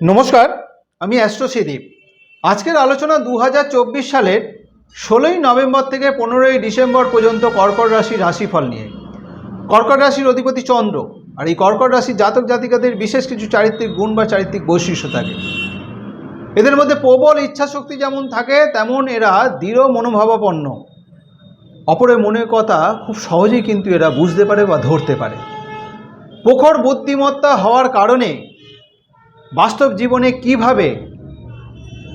নমস্কার, আমি অ্যাস্ট্রোসিদীপ আজকের আলোচনা দু হাজার চব্বিশ সালের ষোলোই নভেম্বর থেকে পনেরোই ডিসেম্বর পর্যন্ত কর্কট রাশির রাশিফল নিয়ে। কর্কট রাশির অধিপতি চন্দ্র, আর এই কর্কট রাশির জাতক জাতিকাদের বিশেষ কিছু চারিত্রিক গুণ বা চারিত্রিক বৈশিষ্ট্য থাকে। এদের মধ্যে প্রবল ইচ্ছাশক্তি যেমন থাকে, তেমন এরা দৃঢ় মনোভাবাপন্ন। অপরের মনের কথা খুব সহজেই কিন্তু এরা বুঝতে পারে বা ধরতে পারে। প্রখর বুদ্ধিমত্তা হওয়ার কারণে বাস্তব জীবনে কীভাবে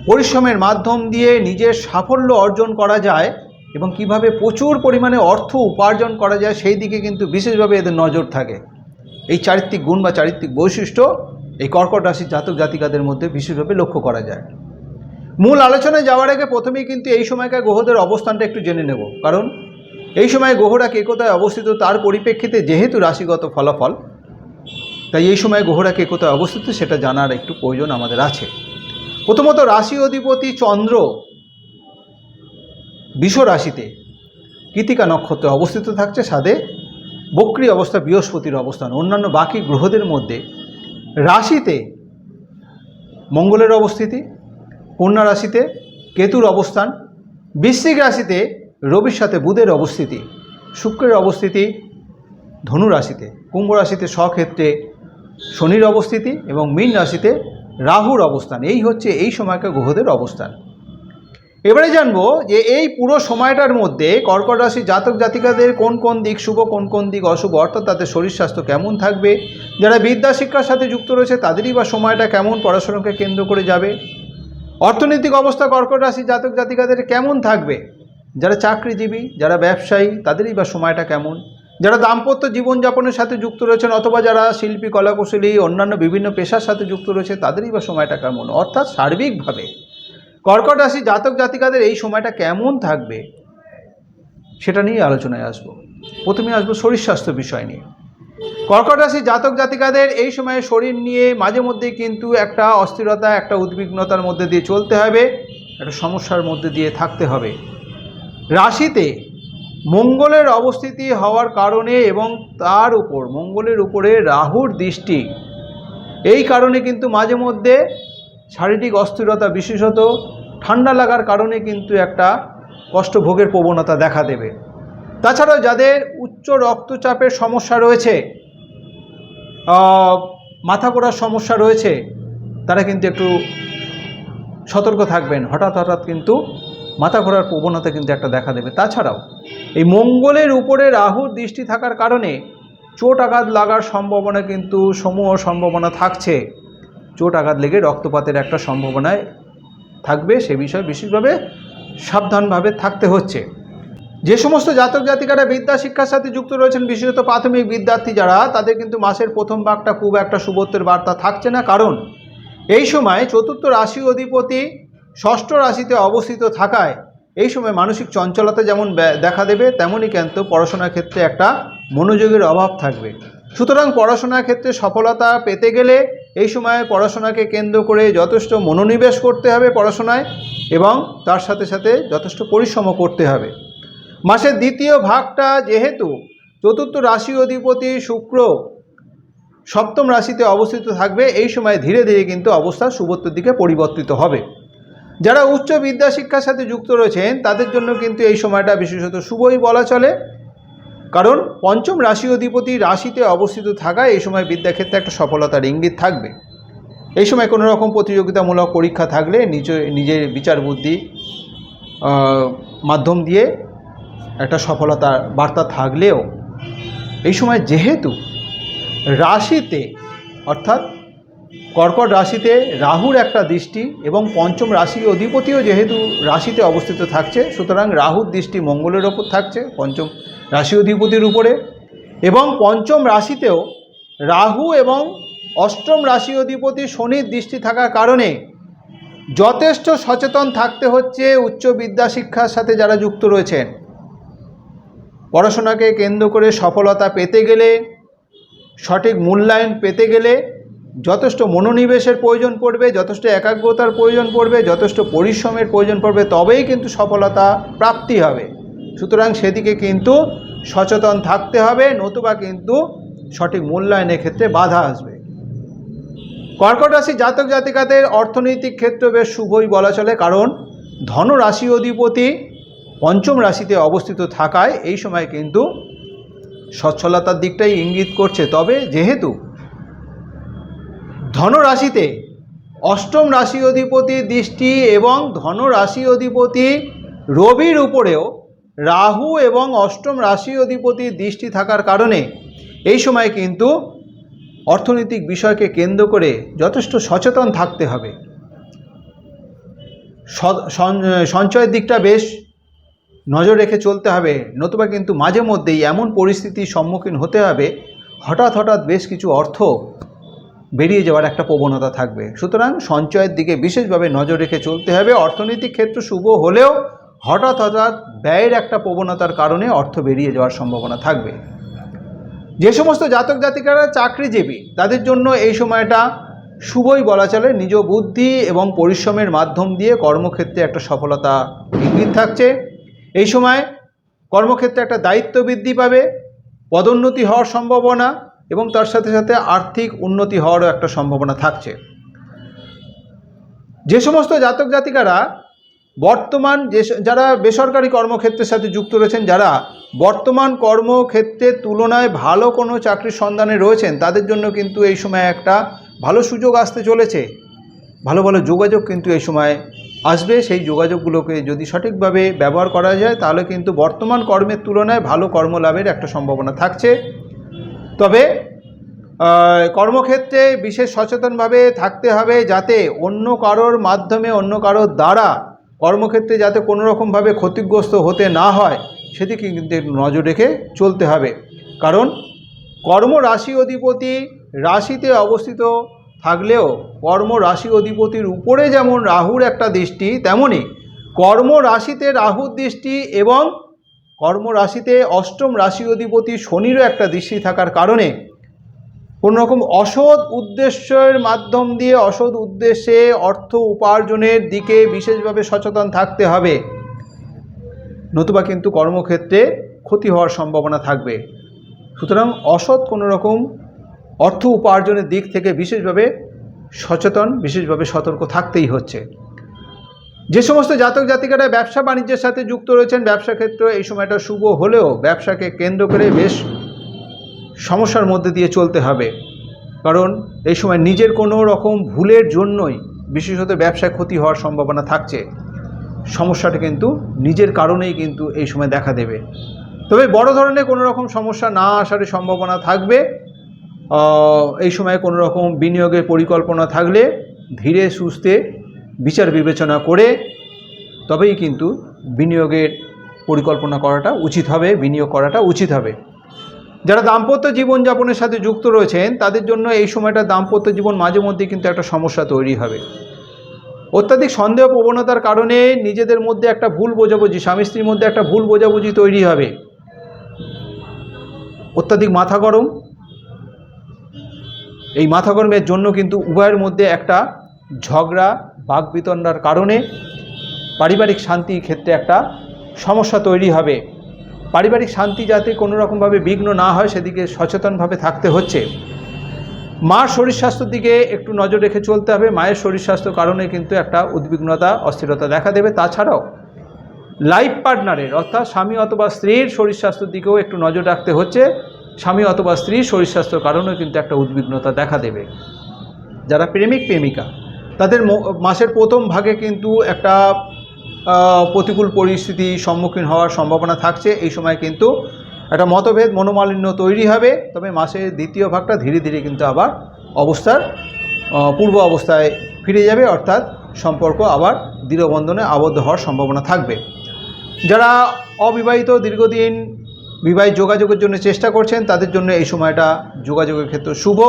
পরিশ্রমের মাধ্যম দিয়ে নিজের সাফল্য অর্জন করা যায় এবং কীভাবে প্রচুর পরিমাণে অর্থ উপার্জন করা যায়, সেই দিকে কিন্তু বিশেষভাবে এদের নজর থাকে। এই চারিত্রিক গুণ বা চারিত্রিক বৈশিষ্ট্য এই কর্কট রাশির জাতক জাতিকাদের মধ্যে বিশেষভাবে লক্ষ্য করা যায়। মূল আলোচনায় যাওয়ার আগে প্রথমেই কিন্তু এই সময়কার গ্রহদের অবস্থানটা একটু জেনে নেব। কারণ এই সময় গ্রহরা কে কোথায় অবস্থিত তার পরিপ্রেক্ষিতে যেহেতু রাশিগত ফলাফল তাই এই সময় গ্রহরা কে কোথায় অবস্থিত, সেটা জানার একটু প্রয়োজন আমাদের আছে। প্রথমত রাশি অধিপতি চন্দ্র বিষ রাশিতে কৃতিকা নক্ষত্রে অবস্থিত থাকছে, সাদে বক্রি অবস্থা, বৃহস্পতির অবস্থান। অন্যান্য বাকি গ্রহদের মধ্যে রাশিতে মঙ্গলের অবস্থিতি, কন্যা রাশিতে কেতুর অবস্থান, বৃশ্চিক রাশিতে রবির সাথে বুধের অবস্থিতি, শুক্রের অবস্থিতি ধনু রাশিতে। কুম্ভ রাশিতে স্বক্ষেত্রে শনির অবস্থিতি এবং মীন রাশিতে রাহুর অবস্থান, এই হচ্ছে এই সময়কার গ্রহদের অবস্থান। এবারে জানব যে এই পুরো সময়টার মধ্যে কর্কট রাশি জাতক জাতিকাদের কোন কোন দিক শুভ, কোন কোন দিক অশুভ, অর্থাৎ তাদের শরীর স্বাস্থ্য কেমন থাকবে, যারা বিদ্যা শিক্ষার সাথে যুক্ত রয়েছে তাদেরই বা সময়টা কেমন পড়াশোনাকে কেন্দ্র করে যাবে, অর্থনৈতিক অবস্থা কর্কট রাশি জাতক জাতিকাদের কেমন থাকবে, যারা চাকরিজীবী, যারা ব্যবসায়ী তাদেরই বা সময়টা কেমন যারা দাম্পত্য জীবনযাপনের সাথে যুক্ত রয়েছেন অথবা যারা শিল্পী, কলাকুশলী, অন্যান্য বিভিন্ন পেশার সাথে যুক্ত রয়েছে তাদেরই বা সময়টা কেমন? অর্থাৎ সার্বিকভাবে। কর্কট রাশি জাতক জাতিকাদের এই সময়টা কেমন থাকবে? সেটা নিয়ে আলোচনায় আসব। প্রথমে আসব শরীর স্বাস্থ্য বিষয় নিয়ে। কর্কট রাশি জাতক জাতিকাদের এই সময়ে শরীর নিয়ে মাঝে মধ্যে কিন্তু একটা অস্থিরতা, একটা উদ্বিগ্নতার মধ্যে দিয়ে চলতে হবে, একটা সমস্যার মধ্যে দিয়ে থাকতে হবে। রাশিতে মঙ্গলের অবস্থিতি হওয়ার কারণে এবং তার উপর, মঙ্গলের উপরে রাহুর দৃষ্টি। এই কারণে কিন্তু মাঝে মধ্যে শারীরিক অস্থিরতা বিশেষত ঠান্ডা লাগার কারণে কিন্তু একটা কষ্টভোগের প্রবণতা দেখা দেবে। তাছাড়াও যাদের উচ্চ রক্তচাপের সমস্যা রয়েছে মাথা করার সমস্যা রয়েছে, তারা কিন্তু একটু সতর্ক থাকবেন। হঠাৎ হঠাৎ কিন্তু মাথা ঘোরার প্রবণতা কিন্তু একটা দেখা দেবে। তাছাড়াও, এই মঙ্গলের উপরে রাহুর দৃষ্টি থাকার কারণে চোট আঘাত লাগার সম্ভাবনা কিন্তু সমূহ সম্ভাবনা থাকছে। চোট আঘাত লেগে রক্তপাতের একটা সম্ভাবনায় থাকবে, সে বিষয়ে বিশেষভাবে সাবধানভাবে থাকতে হচ্ছে। যে সমস্ত জাতক জাতিকারা বিদ্যা শিক্ষার সাথে যুক্ত রয়েছেন, বিশেষত প্রাথমিক বিদ্যার্থী যারা, তাদের কিন্তু মাসের প্রথম ভাগটা খুব একটা শুভত্বের বার্তা থাকছে না। কারণ, এই সময় চতুর্থ রাশি অধিপতি ষষ্ঠ রাশিতে অবস্থিত থাকায় এই সময় মানসিক চঞ্চলতা যেমন দেখা দেবে, তেমনই কিন্তু পড়াশোনার ক্ষেত্রে একটা মনোযোগের অভাব থাকবে। সুতরাং পড়াশোনার ক্ষেত্রে সফলতা পেতে গেলে এই সময় পড়াশোনাকে কেন্দ্র করে যথেষ্ট মনোনিবেশ করতে হবে পড়াশোনায় এবং তার সাথে সাথে যথেষ্ট পরিশ্রমও করতে হবে। মাসের দ্বিতীয় ভাগটা যেহেতু চতুর্থ রাশি অধিপতি শুক্র সপ্তম রাশিতে অবস্থিত থাকবে, এই সময় ধীরে ধীরে কিন্তু অবস্থা শুভত্বের দিকে পরিবর্তিত হবে। যারা উচ্চ বিদ্যা শিক্ষার সাথে যুক্ত রয়েছেন, তাদের জন্য কিন্তু এই সময়টা বিশেষত শুভই বলা চলে। কারণ পঞ্চম রাশি অধিপতি রাশিতে অবস্থিত থাকায় এই সময় বিদ্যাক্ষেত্রে একটা সফলতার ইঙ্গিত থাকবে। এই সময় কোনো রকম প্রতিযোগিতামূলক পরীক্ষা থাকলে নিজ নিজের বিচার বুদ্ধি মাধ্যম দিয়ে একটা সফলতার বার্তা থাকলেও, এই সময় যেহেতু রাশিতে, অর্থাৎ কর্কট রাশিতে রাহুর একটা দৃষ্টি এবং পঞ্চম রাশির অধিপতিও যেহেতু রাশিতে অবস্থিত থাকছে, সুতরাং রাহুর দৃষ্টি মঙ্গলের ওপর থাকছে, পঞ্চম রাশি অধিপতির উপরে। এবং পঞ্চম রাশিতেও রাহু এবং অষ্টম রাশি অধিপতি শনির দৃষ্টি থাকার কারণে যথেষ্ট সচেতন থাকতে হচ্ছে উচ্চ বিদ্যা শিক্ষার সাথে যারা যুক্ত রয়েছেন। পড়াশোনাকে কেন্দ্র করে সফলতা পেতে গেলে, সঠিক মূল্যায়ন পেতে গেলে যথেষ্ট মনোনিবেশের প্রয়োজন পড়বে, যথেষ্ট একাগ্রতার প্রয়োজন পড়বে, যথেষ্ট পরিশ্রমের প্রয়োজন পড়বে, তবেই কিন্তু সফলতা প্রাপ্তি হবে। সুতরাং সেদিকে কিন্তু সচেতন থাকতে হবে, নতুবা কিন্তু সঠিক মূল্যায়নের ক্ষেত্রে বাধা আসবে। কর্কট রাশি জাতক জাতিকাদের অর্থনৈতিক ক্ষেত্রে বেশ শুভই বলা চলে, কারণ ধন রাশি অধিপতি পঞ্চম রাশিতে অবস্থিত থাকায় এই সময় কিন্তু সচ্ছলতার দিকটাই ইঙ্গিত করছে। তবে যেহেতু ধনরাশিতে অষ্টম রাশি অধিপতি দৃষ্টি এবং ধনরাশি অধিপতি রবির উপরেও রাহু এবং অষ্টম রাশি অধিপতি দৃষ্টি থাকার কারণে এই সময় কিন্তু অর্থনৈতিক বিষয়কে কেন্দ্র করে যথেষ্ট সচেতন থাকতে হবে। সঞ্চয়ের দিকটা বেশ নজর রেখে চলতে হবে, নতুবা কিন্তু মাঝে মধ্যেই এমন পরিস্থিতির সম্মুখীন হতে হবে, হঠাৎ হঠাৎ বেশ কিছু অর্থ বেরিয়ে যাওয়ার একটা প্রবণতা থাকবে। সুতরাং সঞ্চয়ের দিকে বিশেষভাবে নজর রেখে চলতে হবে। অর্থনৈতিক ক্ষেত্র শুভ হলেও হঠাৎ হঠাৎ ব্যয়ের একটা প্রবণতার কারণে অর্থ বেরিয়ে যাওয়ার সম্ভাবনা থাকবে। যে সমস্ত জাতক জাতিকারা চাকরিজীবী, তাদের জন্য এই সময়টা শুভই বলা চলে। নিজ বুদ্ধি এবং পরিশ্রমের মাধ্যম দিয়ে কর্মক্ষেত্রে একটা সফলতা ইঙ্গিত থাকছে। এই সময় কর্মক্ষেত্রে একটা দায়িত্ব বৃদ্ধি পাবে। পদোন্নতি হওয়ার সম্ভাবনা। এবং তার সাথে সাথে আর্থিক উন্নতি হওয়ারও একটা সম্ভাবনা থাকছে। যে সমস্ত জাতক জাতিকারা বর্তমান যে যারা বেসরকারি কর্মক্ষেত্রের সাথে যুক্ত রয়েছেন, যারা বর্তমান কর্মক্ষেত্রের তুলনায় ভালো কোনো চাকরির সন্ধানে রয়েছেন, তাদের জন্য কিন্তু এই সময় একটা ভালো সুযোগ আসতে চলেছে। ভালো ভালো যোগাযোগ কিন্তু এই সময় আসবে। সেই যোগাযোগগুলোকে যদি সঠিকভাবে ব্যবহার করা যায়, তাহলে কিন্তু বর্তমান কর্মের তুলনায় ভালো কর্মলাভের একটা সম্ভাবনা থাকছে। তবে কর্মক্ষেত্রে বিশেষ সচেতনভাবে থাকতে হবে যাতে অন্য কারোর মাধ্যমে, অন্য কারোর দ্বারা কর্মক্ষেত্রে যাতে কোনো রকমভাবে ক্ষতিগ্রস্ত হতে না হয়, সেদিকে কিন্তু নজর রেখে চলতে হবে। কারণ কর্ম রাশি অধিপতি রাশিতে অবস্থিত থাকলেও কর্ম রাশি অধিপতির উপরে যেমন রাহুর একটা দৃষ্টি তেমনই কর্ম রাশিতে রাহুর দৃষ্টি এবং কর্ম রাশিতে অষ্টম রাশি অধিপতি শনিরও একটা দৃষ্টি থাকার কারণে কোনো রকম অসৎ উদ্দেশ্যের মাধ্যম দিয়ে অসৎ উদ্দেশ্যে অর্থ উপার্জনের দিকে বিশেষভাবে সচেতন থাকতে হবে। নতুবা কিন্তু কর্মক্ষেত্রে ক্ষতি হওয়ার সম্ভাবনা থাকবে। সুতরাং অসৎ কোনো রকম অর্থ উপার্জনের দিক থেকে বিশেষভাবে সচেতন, বিশেষভাবে সতর্ক থাকতেই হচ্ছে। যে সমস্ত জাতক জাতিকারা ব্যবসা বাণিজ্যের সাথে যুক্ত রয়েছেন, ব্যবসা ক্ষেত্রে এই সময়টা শুভ হলেও ব্যবসাকে কেন্দ্র করে বেশ সমস্যার মধ্যে দিয়ে চলতে হবে। কারণ এই সময় নিজের কোনো রকম ভুলের জন্যই বিশেষত ব্যবসায় ক্ষতি হওয়ার সম্ভাবনা থাকছে। সমস্যাটা কিন্তু নিজের কারণেই কিন্তু এই সময় দেখা দেবে। তবে বড় ধরনের কোনো রকম সমস্যা না আসারই সম্ভাবনা থাকবে। এই সময় কোনো রকম বিনিয়োগের পরিকল্পনা থাকলে ধীরে সুস্থে বিচার বিবেচনা করে তবেই কিন্তু বিনিয়োগের পরিকল্পনা করাটা উচিত হবে, বিনিয়োগ করাটা উচিত হবে। যারা দাম্পত্য জীবনযাপনের সাথে যুক্ত রয়েছেন, তাদের জন্য এই সময়টা দাম্পত্য জীবন মাঝে মধ্যে কিন্তু একটা সমস্যা তৈরি হবে। অত্যাধিক সন্দেহ প্রবণতার কারণে নিজেদের মধ্যে একটা ভুল বোঝাবুঝি, স্বামী স্ত্রীর মধ্যে একটা ভুল বোঝাবুঝি তৈরি হবে। অত্যাধিক মাথা গরম। এই মাথা গরমের জন্য কিন্তু উভয়ের মধ্যে একটা ঝগড়া বাকবিতণ্ডার কারণে পারিবারিক শান্তির ক্ষেত্রে একটা সমস্যা তৈরি হবে। পারিবারিক শান্তি যাতে কোনো রকমভাবে বিঘ্ন না হয়, সেদিকে সচেতনভাবে থাকতে হচ্ছে। মার শরীর স্বাস্থ্যের দিকে একটু নজর রেখে চলতে হবে। মায়ের শরীর স্বাস্থ্যর কারণে কিন্তু একটা উদ্বিগ্নতা, অস্থিরতা দেখা দেবে। তাছাড়াও লাইফ পার্টনারের অর্থাৎ স্বামী অথবা স্ত্রীর শরীর স্বাস্থ্যের দিকেও একটু নজর রাখতে হচ্ছে। স্বামী অথবা স্ত্রীর শরীর স্বাস্থ্যর কারণেও কিন্তু একটা উদ্বিগ্নতা দেখা দেবে। যারা প্রেমিক, প্রেমিকা তাদের মাসের প্রথম ভাগে কিন্তু একটা প্রতিকূল পরিস্থিতির সম্মুখীন হওয়ার সম্ভাবনা থাকছে। এই সময় কিন্তু একটা মতভেদ মনোমালিন্য তৈরি হবে। তবে মাসের দ্বিতীয় ভাগটা ধীরে ধীরে কিন্তু আবার অবস্থার পূর্ব অবস্থায় ফিরে যাবে। অর্থাৎ সম্পর্ক আবার দৃঢ়বন্ধনে আবদ্ধ হওয়ার সম্ভাবনা থাকবে। যারা অবিবাহিত দীর্ঘদিন বিবাহিত যোগাযোগের জন্য চেষ্টা করছেন, তাদের জন্য এই সময়টা যোগাযোগের ক্ষেত্রে শুভ।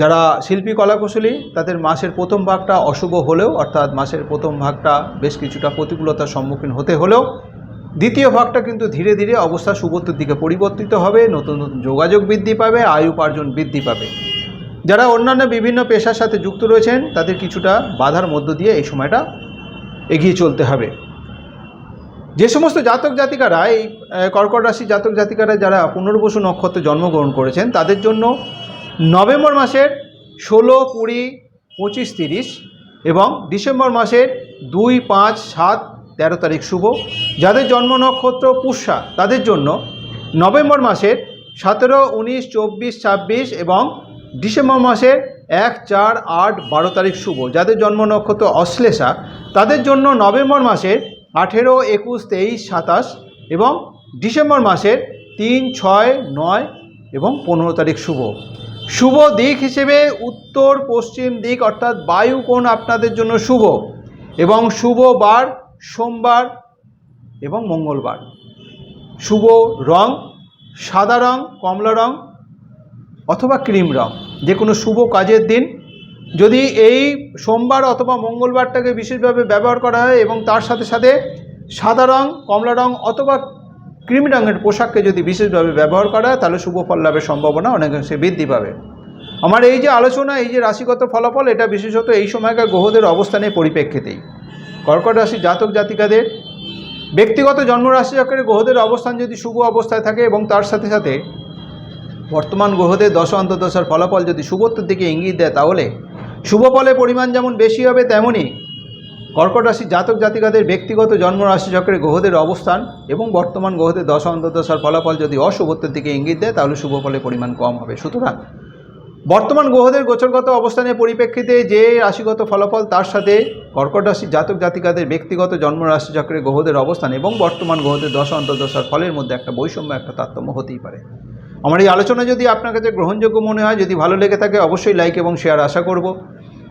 যারা শিল্পী কলাকুশলী, তাদের মাসের প্রথম ভাগটা অশুভ হলেও, অর্থাৎ মাসের প্রথম ভাগটা বেশ কিছুটা প্রতিকূলতার সম্মুখীন হতে হলেও, দ্বিতীয় ভাগটা কিন্তু ধীরে ধীরে অবস্থা শুভত্বের দিকে পরিবর্তিত হবে, নতুন নতুন যোগাযোগ বৃদ্ধি পাবে, আয় উপার্জন বৃদ্ধি পাবে। যারা অন্যান্য বিভিন্ন পেশার সাথে যুক্ত রয়েছেন, তাদের কিছুটা বাধার মধ্য দিয়ে এই সময়টা এগিয়ে চলতে হবে। যে সমস্ত জাতক জাতিকারা, এই কর্কট রাশি জাতক জাতিকারা যারা পুনর্বসু নক্ষত্রে জন্মগ্রহণ করেছেন, তাদের জন্য নভেম্বর মাসের ষোলো, কুড়ি, পঁচিশ, তিরিশ এবং ডিসেম্বর মাসের দুই, পাঁচ, সাত, তেরো তারিখ শুভ। যাদের জন্ম নক্ষত্র পুষ্যা, তাদের জন্য নভেম্বর মাসের সতেরো, উনিশ, চব্বিশ, ছাব্বিশ এবং ডিসেম্বর মাসের এক, চার, আট, বারো তারিখ শুভ। যাদের জন্ম নক্ষত্র অশ্লেষা, তাদের জন্য নভেম্বর মাসের আঠেরো, একুশ, তেইশ, সাতাশ এবং ডিসেম্বর মাসের তিন, ছয়, নয় এবং পনেরো তারিখ শুভ। শুভ দিক হিসেবে উত্তর, পশ্চিম দিক, অর্থাৎ বায়ু কোণ আপনাদের জন্য শুভ। এবং শুভ বার সোমবার এবং মঙ্গলবার। শুভ রং, সাদা রং, কমলা রং অথবা ক্রিম রং যে কোনো শুভ কাজের দিন। যদি এই সোমবার অথবা মঙ্গলবারটাকে বিশেষভাবে ব্যবহার করা হয় এবং তার সাথে সাথে সাদা রং, কমলা রং অথবা ক্রিম রঙের পোশাককে যদি বিশেষভাবে ব্যবহার করা হয়, তাহলে শুভ ফল লাভের সম্ভাবনা অনেকাংশে বৃদ্ধি পাবে। আমার এই যে আলোচনা, এই যে রাশিগত ফলাফল, এটা বিশেষত এই সময়কার গ্রহদের অবস্থানের পরিপ্রেক্ষিতেই। কর্কট রাশি জাতক জাতিকাদের, ব্যক্তিগত জন্মরাশি চক্রের গ্রহদের অবস্থান যদি শুভ অবস্থায় থাকে এবং তার সাথে সাথে বর্তমান গ্রহদের দশ অন্তর্দশার ফলাফল যদি শুভত্বের দিকে ইঙ্গিত দেয়, তাহলে শুভ ফলের পরিমাণ যেমন বেশি হবে তেমনই কর্কট রাশি জাতক জাতিকাদের ব্যক্তিগত জন্মরাশি চক্রে গ্রহদের অবস্থান এবং বর্তমান গ্রহদের দশ অন্তর্দশার ফলাফল যদি অশুভত্বের দিকে ইঙ্গিত দেয়, তাহলে শুভ ফলের পরিমাণ কম হবে। সুতরাং বর্তমান গ্রহদের গোচরগত অবস্থানের পরিপ্রেক্ষিতে যে রাশিগত ফলাফল তার সাথে কর্কট রাশি জাতক জাতিকাদের ব্যক্তিগত জন্মরাশি চক্রে গ্রহদের অবস্থান এবং বর্তমান গ্রহদের দশ অন্তর্দশার ফলের মধ্যে একটা বৈষম্য, একটা তারতম্য হতেই পারে। আমার এই আলোচনা যদি আপনার কাছে গ্রহণযোগ্য মনে হয়, যদি ভালো লেগে থাকে, অবশ্যই লাইক এবং শেয়ার আশা করব।